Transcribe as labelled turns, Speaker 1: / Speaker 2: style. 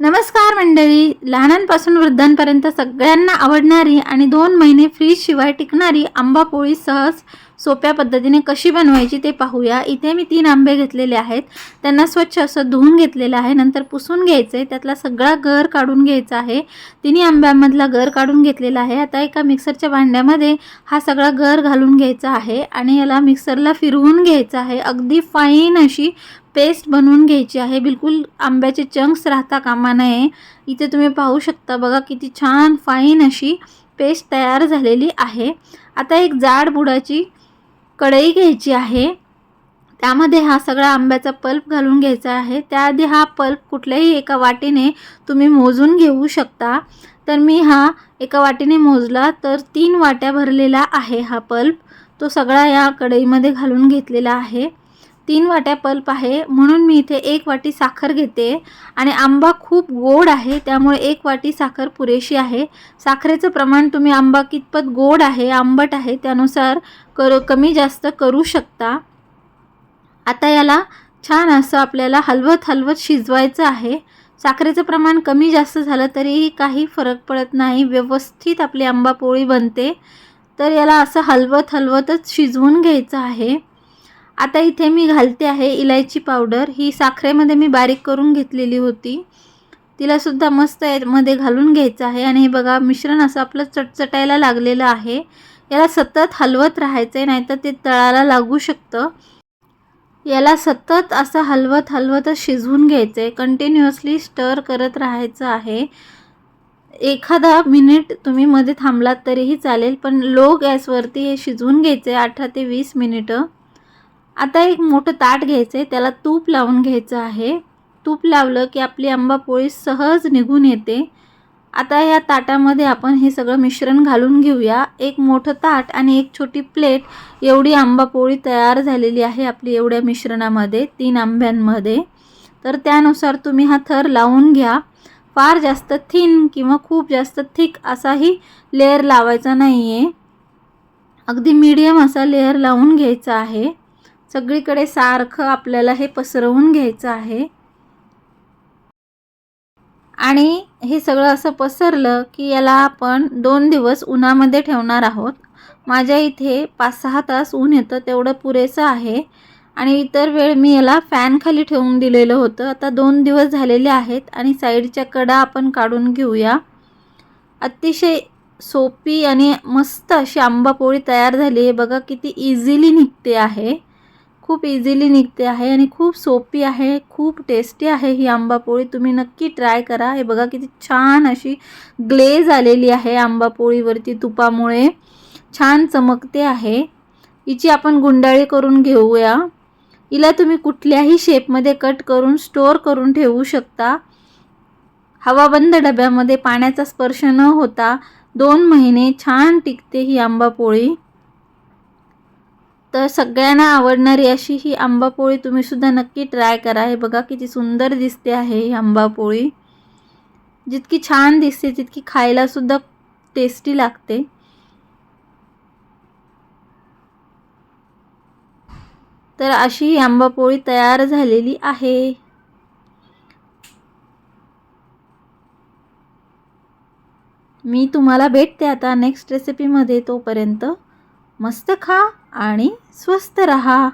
Speaker 1: नमस्कार मंडळी. लहानांपासून वृद्धांपर्यंत सगळ्यांना आवडणारी आणि दोन महिने फ्रीजशिवाय टिकणारी आंबा पोळी सहज सोप्या पद्धतीने कशी बनवायची ते पाहूया. इथे मी तीन आंबे घेतलेले आहेत. त्यांना स्वच्छ असं धुवून घेतलेलं आहे. नंतर पुसून घ्यायचं आहे त्यातला सगळा गर काढून घ्यायचा आहे. तिन्ही आंब्यामधला गर काढून घेतलेला आहे. आता एका मिक्सरच्या भांड्यामध्ये हा सगळा गर घालून घ्यायचा आहे आणि याला मिक्सरला फिरवून घ्यायचा आहे. अगदी फाईन अशी पेस्ट बनवून घ्यायची आहे. बिलकुल आंब्याचे चंक्स राहता कामा नये. इथे तुम्ही पाहू शकता बघा किती छान फाईन अशी पेस्ट तयार झालेली आहे. आता एक जाड बुडाची कढई घ्यायची आहे. त्यामध्ये हा सगळा आंब्याचा पल्प घालून घ्यायचा आहे. त्याआधी हा पल्प कुठल्याही एका वाटीने तुम्ही मोजून घेऊ शकता. तर मी हा एका वाटीने मोजला तर तीन वाट्या भरलेला आहे हा पल्प. तो सगळा या कढईमध्ये घालून घेतलेला आहे. तीन वाट्या पल्प आहे. म्हणून मी इथे एक वाटी साखर घेते. आणि आंबा खूप गोड आहे त्यामुळे एक वाटी साखर पुरेशी आहे. साखरेचं प्रमाण तुम्ही आंबा कितपत गोड आहे आंबट आहे त्यानुसार कर कमी जास्त करू शकता. आता याला छान असं आपल्याला हलवत हलवत शिजवायचं आहे. साखरेचं प्रमाण कमी जास्त झालं तरीही काही फरक पडत नाही. व्यवस्थित आपली आंबा पोळी बनते. तर याला असं हलवत हलवतच शिजवून घ्यायचं आहे. आता इथे मी घालते आहे इलायची पावडर. ही साखरेमध्ये मी बारीक करून घेतलेली होती. तिलासुद्धा मस्त मध्ये घालून घ्यायचं आहे. आणि हे बघा मिश्रण असं आपलं चटचटायला लागलेलं आहे. याला सतत हलवत राहायचं आहे नाहीतर ते तळाला लागू शकतं. याला सतत असं हलवत हलवतच शिजवून घ्यायचं आहे कंटिन्युअसली स्टर करत राहायचं आहे. एखादा मिनिट तुम्ही मध्ये थांबलात तरीही चालेल पण लो गॅसवरती हे शिजवून घ्यायचं आहे अठरा ते वीस मिनिटं आता एक मोठं ताट घ्यायचं आहे त्याला तूप लावून घ्यायचं आहे. तूप लावलं की आपली आंबा पोळी सहज निघून येते. आता या ताटामध्ये आपण हे सगळं मिश्रण घालून घेऊया. एक मोठं ताट आणि एक छोटी प्लेट एवढी आंबा पोळी तयार झालेली आहे आपली एवढ्या मिश्रणामध्ये तीन आंब्यांमध्ये. तर त्यानुसार तुम्ही हा थर लावून घ्या. फार जास्त थिन किंवा खूप जास्त थिक असाही लेअर लावायचा नाही आहे अगदी मीडियम असा लेअर लावून घ्यायचा आहे. सगळीकडे सारखं आपल्याला हे पसरवून घ्यायचं आहे. आणि हे सगळं असं पसरलं की याला आपण दोन दिवस उन्हामध्ये ठेवणार आहोत. माझ्या इथे पाच सहा तास ऊन येतं तेवढं पुरेसं आहे. आणि इतर वेळ मी याला फॅनखाली ठेवून दिलेलं होतं. आता दोन दिवस झालेले आहेत आणि साईडच्या कडा आपण काढून घेऊया. अतिशय सोपी आणि मस्त अशी आंबा पोळी तयार झाली आहे. बघा किती इझिली निघते आहे. खूप इझिली निघते आहे आणि खूप सोपी आहे खूप टेस्टी आहे ही आंबापोळी तुम्ही नक्की ट्राय करा. हे बघा किती छान अशी ग्लेज आलेली आहे आंबापोळीवरती तुपामुळे. छान चमकते आहे. हिची आपण गुंडाळी करून घेऊया. हिला तुम्ही कुठल्याही शेपमध्ये कट करून स्टोअर करून ठेवू शकता. हवाबंद डब्यामध्ये पाण्याचा स्पर्श न होता दोन महिने छान टिकते ही आंबापोळी तर सगळ्यांना आवडणारी अशी ही आंबापोळी तुम्हीसुद्धा नक्की ट्राय करा. हे बघा किती सुंदर दिसते आहे ही आंबापोळी जितकी छान दिसते तितकी खायलासुद्धा टेस्टी लागते. तर अशी ही आंबापोळी तयार झालेली आहे. मी तुम्हाला भेटते आता नेक्स्ट रेसिपीमध्ये तोपर्यंत. मस्त खा आणि स्वस्त रहा.